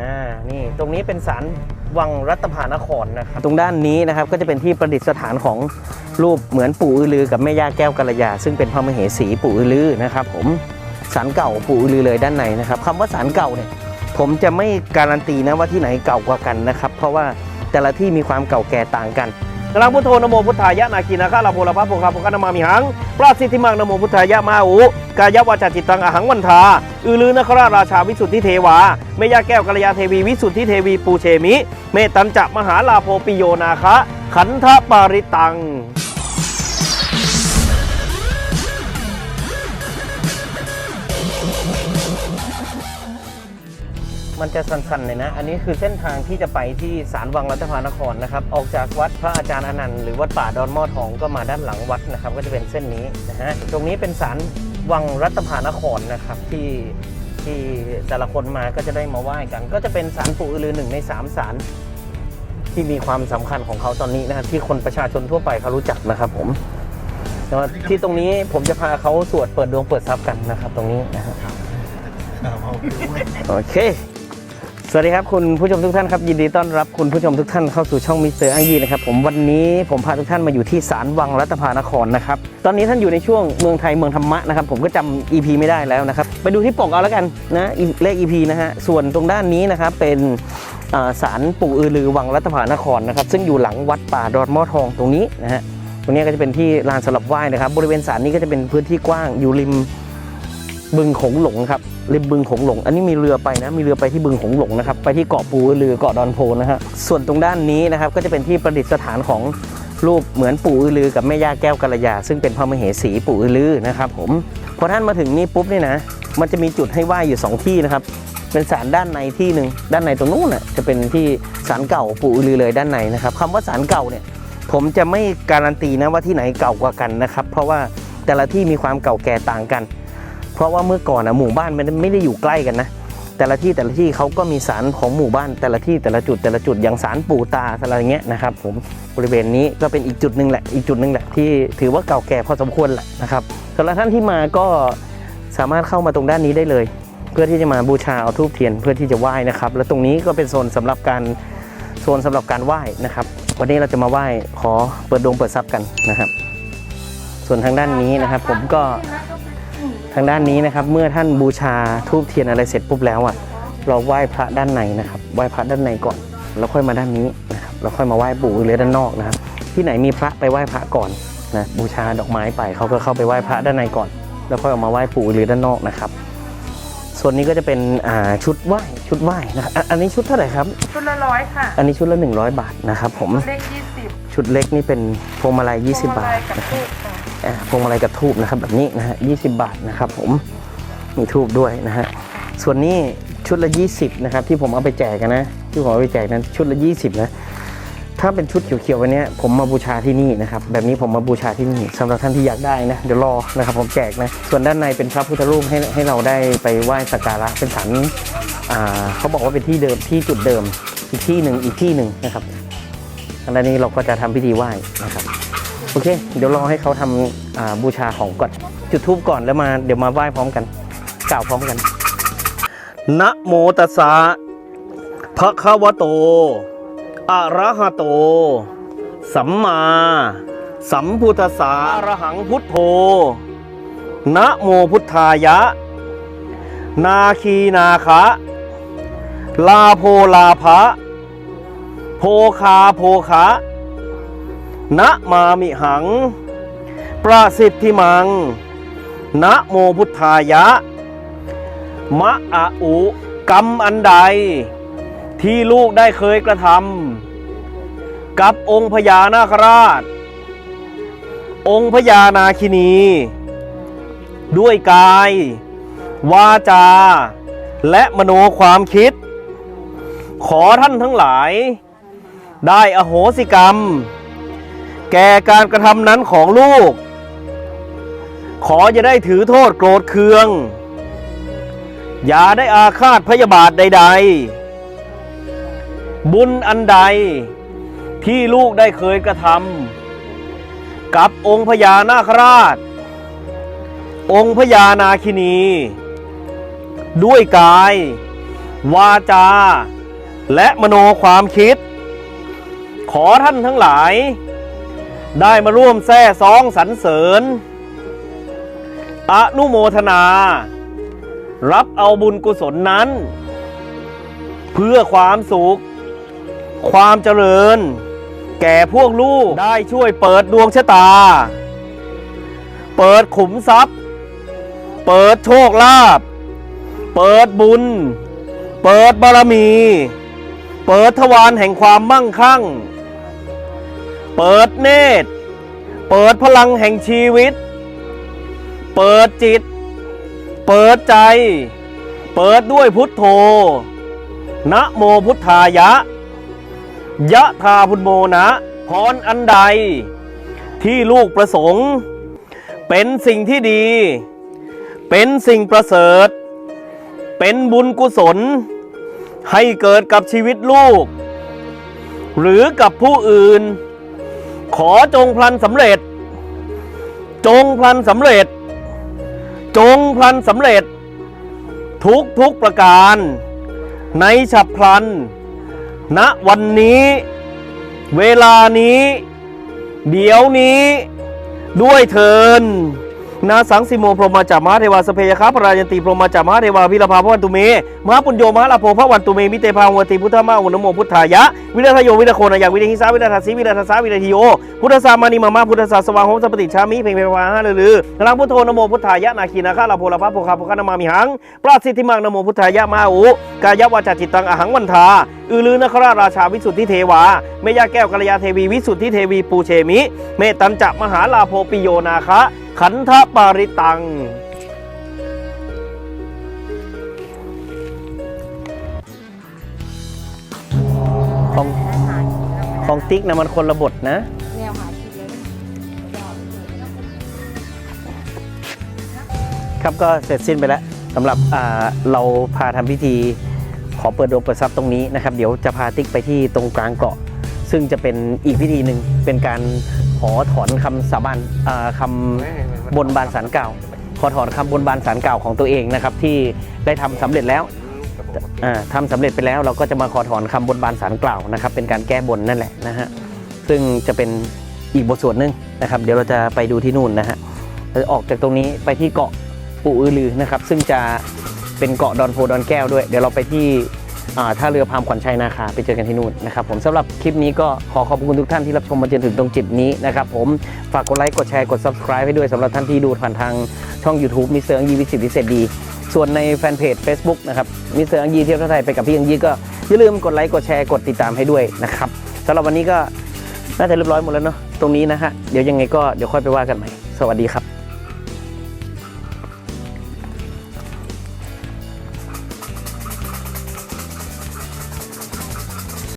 อ่า นี่ ตรงนี้เป็นศาลวังรัตภานครนะครับ ตรงด้านนี้นะครับก็จะเป็นที่ประดิษฐานของรูปเหมือนปู่อือลือกับแม่ย่าแก้วกัลยา ซึ่งเป็นพระมเหสีปู่อือลือนะครับ ผมศาลเก่าปู่อือลือเลยด้านในนะครับคำว่าศาลเก่าเนี่ยผมจะไม่การันตีนะว่าที่ไหนเก่ากว่ากันนะครับ เพราะว่าแต่ละที่มีความเก่าแก่ต่างกัน กราพุทโธนโมพุทธายะนาคีนาคาลาโพลาภะโพคาโพคานามามิหังปราสิทธิมังนโมพุทธายะมาอุกายวาจาจิตตังอหังวันทาอือลือนคราราชาวิสุทธิเทวาเมยาแก้วกัลยาเทวีวิสุทธิเทวีปูเชมิ เมตันจะมหาลาโพปิโยนาคะ ขันธปาริตัง มันจะสั้นๆเลยนะ อันนี้คือเส้นทางที่จะไปที่ศาลวังรัตภานครนะครับ ออกจากวัดพระอาจารย์อนันต์หรือวัดป่าดอนหม้อทองก็มาด้านหลังวัดนะครับ ก็จะเป็นเส้นนี้นะฮะ ตรงนี้เป็นศาลวังรัตภานครนะครับที่ที่แต่ละคนมาก็จะได้มาไหว้กัน ก็จะเป็นศาลปู่อือลือหนึ่งในสามศาลที่มีความสำคัญของเขาตอนนี้นะครับที่คนประชาชนทั่วไปเขารู้จักนะครับผมแล้วที่ตรงนี้ผมจะพาเขาสวดเปิดดวงเปิดทรัพย์กันนะครับ ตรงนี้นะครับโอเค สวัสดีครับคุณผู้ชมทุกท่านครับยินดีต้อนรับคุณผู้ชมทุกท่านเข้าสู่ช่องมิสเตอร์อังยีนะครับผมวันนี้ผมพาทุกท่านมาอยู่ที่ศาลวังรัตภานครนะครับตอนนี้ท่านอยู่ในช่วงเมืองไทยเมืองธรรมะนะครับผมก็จำ EP ไม่ได้แล้วนะครับไปดูที่ปกเอาแล้วกันนะเลข EP นะฮะส่วนตรงด้านนี้นะครับเป็นศาลปู่อือลือวังรัตภานครนะครับซึ่งอยู่หลังวัดป่าดอนมอทองตรงนี้นะฮะตรงนี้ก็จะเป็นที่ลานสำหรับไหว้นะครับบริเวณศาลนี้ก็จะเป็นพื้นที่กว้างอยู่ริม บึงโขงหลงครับริมบึงโขงหลง อันนี้มีเรือไปนะมีเรือไปที่บึงโขงหลงนะครับไปที่เกาะปูเรือเกาะดอนโพนะฮะส่วนตรงด้านนี้นะครับก็จะเป็นที่ประดิษฐานของรูปเหมือนปู่อือลือกับแม่ย่าแก้วกัลยา ซึ่งเป็นพระมเหสีปู่อือลือนะครับผมพอท่านมาถึงนี่ปุ๊บเนี่ยนะมันจะมีจุดให้ไหว้อยู่สองที่นะครับเป็นศาลด้านในที่หนึ่งด้านในตรงนู้นน่ะจะเป็นที่ศาลเก่าปู่อือลือเลยด้านในนะครับคำว่าศาลเก่าเนี่ยผมจะไม่การันตีนะว่าที่ไหนเก่ากว่ากันนะครับเพราะว่าแต่ละที่มีความเก่าแก่ต่างกัน เพราะว่าเมื่อก่อนนะหมู่บ้านมันไม่ได้อยู่ใกล้กันนะแต่ละที่แต่ละที่เขาก็มีสารของหมู่บ้านแต่ละที่แต่ละจุดแต่ละจุดอย่างสารปู่ตาอะไรเงี้ยนะครับผมบริเวณนี้ก็เป็นอีกจุดหนึ่งแหละอีกจุดหนึ่งแหละที่ถือว่าเก่าแก่พอสมควรแหละนะครับสำหรับท่านที่มาก็สามารถเข้ามาตรงด้านนี้ได้เลย เพื่อที่จะมาบูชาเอาทูบเทียนเพื่อที่จะไหว้นะครับ แล้วตรงนี้ก็เป็นโซนสำหรับการโซนสำหรับการไหว้นะครับ วันนี้เราจะมาไหว้ขอเปิดดวงเปิดทรัพย์กันนะครับ ส่วนทางด้านนี้นะครับ ผมก็างด้านนี้นะครับ เมื่อท่านบูชาทูบเทียนอะไรเสร็จปุ๊บแล้วอะเราไหว้พระด้านในนะครับไหว้พระด้านในก่อน แล้วค่อยมาด้านนี้นะครับแล้วค่อยมาไหว้ปู่หรือด้านนอกนะครับ ที่ไหนมีพระไปไหว้พระก่อนนะบูชาดอกไม้ไปเขาก็เข้าไปไหว้พระด้านในก่อน แล้วค่อยออกมาไหว้ปู่หรือด้านนอกนะครับ ส่วนนี้ก็จะเป็นอ่าชุดไหว้ชุดไหว้นะครับอะอันนี้ชุดเท่าไหร่ครับชุดละร้อยค่ะ อันนี้ชุดละ 100 บาทนะครับผมเลขยี่สิบชุดเล็กนี่เป็นพวงมาลัย20 บาทกับนะครับทูบค่ะอะ พวงมาลัยกับทูบนะครับแบบนี้นะฮะ20บาทนะครับผมมีทูบด้วยนะฮะส่วนนี้ชุดละ 20นะครับที่ผมเอาไปแจกกันนะที่ผมเอาไปแจกนั้นชุดละ 20นะถ้าเป็นชุดเขียวๆวันนี้ผมมาบูชาที่นี่นะครับแบบนี้ผมมาบูชาที่นี่สำหรับท่านที่อยากได้นะเดี๋ยวรอนะครับผมแจกนะส่วนด้านในเป็นพระพุทธรูปให้ให้เราได้ไปไหว้สักการะเป็นสันอ่าเขาบอกว่าเป็นที่เดิมที่จุดเดิมอีกที่หนึ่งอีกที่หนึ่งนะครับอันนี้เราก็จะทำพิธีไหว้นะครับ โอเค เดี๋ยวรอให้เขาทำอ่าบูชาของก่อน จุดทูบก่อนแล้วมาเดี๋ยวมาไหว้พร้อมกัน กล่าวพร้อมกันนะโมตัสสะภะคะวะโต อะระหะโต สัมมา สัมพุทธัสสะอะระหังพุทโธนะโมพุทธายะ นาคีนาคะ ลาโพลาภะโพคาโพคะ นะมามิหัง ประสิทธิมัง นะโมพุทธายะ มะอะอุกรรมอันใด ที่ลูกได้เคยกระทำกับองค์พญานาคราช องค์พญานาคินี ด้วยกาย วาจา และมโนความคิด ขอท่านทั้งหลาย ได้อโหสิกรรม แก่การกระทำนั้นของลูก ขออย่าได้ถือโทษโกรธเคือง อย่าได้อาฆาตพยาบาทใด ๆ บุญอันใด ที่ลูกได้เคยกระทำกับองค์พญานาคราช องค์พญานาคินี ด้วยกาย วาจา และมโนความคิด ขอท่านทั้งหลาย ได้มาร่วมแท้ซองสรรเสริญอนุโมทนา รับเอาบุญกุศลนั้น เพื่อความสุข ความเจริญ แก่พวกลูกได้ช่วยเปิดดวงชะตา เปิดขุมทรัพย์ เปิดโชคลาภเปิดบุญ เปิดบารมี เปิดทวารแห่งความมั่งคั่ง เปิดเนตร เปิดพลังแห่งชีวิต เปิดจิต เปิดใจ เปิดด้วยพุทโธ นะโมพุทธายะ ยะธาพุทโมนะพรอันใด ที่ลูกประสงค์ เป็นสิ่งที่ดี เป็นสิ่งประเสริฐ เป็นบุญกุศล ให้เกิดกับชีวิตลูก หรือกับผู้อื่น ขอจงพลันสำเร็จ จงพลันสำเร็จ จงพลันสำเร็จ ทุกทุกประการ ในฉับพลัน ณวันนี้ เวลานี้ เดี๋ยวนี้ ด้วยเทิน นาสังสิโมพรหมจามาเทวาสเพยคาพรายันติพรหมจามาเทวาพิรพาพระวันตุเมมหาปุญโยมหาลาโภพระวันตุเมมิเตพาวติพุทธมาอุณโมพุทธายะวิรัทโยวิรโคนายังวิริหิสาวิรัทสีวิรัทสาวิรัทิโยพุทธสามานิมามาพุทธสาสว่างโหมสัพปติชามิเพ่งเพวาห้าลือลังพุทโธนโมพุทธายะนาคีนาคาลาโภลาภะโภคาโภคานามามิหังปราสิทธิมังนโมพุทธายะมาอุกายวาจจิตตังอหังวันทาอือลือนคราราชาวิสุทธิเทวาเมยาแก้วกัลยาเทวีวิสุทธิเทวีปูเชมิ เมตันจะมหาลาโภปิโยนาคะ ขันธปาริตัง ของของติ๊กนะมันคนละบทนะ แนวหาทีเดียวครับก็เสร็จสิ้นไปแล้วสำหรับเราพาทำพิธีขอเปิดดวงเปิดทรัพย์ตรงนี้นะครับ เดี๋ยวจะพาติ๊กไปที่ตรงกลางเกาะ ซึ่งจะเป็นอีกพิธีหนึ่งเป็นการ ขอถอนคำสาบานคำบนบานสารกล่าว ขอถอนคำบนบานสารกล่าวของตัวเองนะครับ ที่ได้ทำสำเร็จแล้วทำสำเร็จไปแล้วเราก็จะมาขอถอนคำบนบานสารกล่าวนะครับ เป็นการแก้บนนั่นแหละนะฮะซึ่งจะเป็นอีกบทสวดหนึ่งนะครับ เดี๋ยวเราจะไปดูที่นู่นนะฮะเราจะออกจากตรงนี้ไปที่เกาะปู่อือลือนะครับ ซึ่งจะเป็นเกาะดอนโพดอนแก้วด้วย เดี๋ยวเราไปที่ ท่าเรือพามขวัญชัยนาคาไปเจอกันที่นู่นนะครับผมสำหรับคลิปนี้ก็ขอขอบคุณทุกท่านที่รับชมมาจนถึงตรงจุดนี้นะครับผมฝากกดไลค์กดแชร์กด subscribe ให้ด้วยสำหรับท่านที่ดูผ่านทางช่อง YouTube มิสเตอร์อังยีวิสิตวิเศษดี ส่วนในแฟนเพจ Facebook นะครับมิสเตอร์อังยีเที่ยวทั่วไทยไปกับพี่อังยีก็อย่าลืมกดไลค์กดแชร์กดติดตามให้ด้วยนะครับสำหรับวันนี้ก็น่าจะเรียบร้อยหมดแล้วเนาะตรงนี้นะฮะเดี๋ยวยังไงก็เดี๋ยวค่อยไปว่ากันใหม่สวัสดีครับ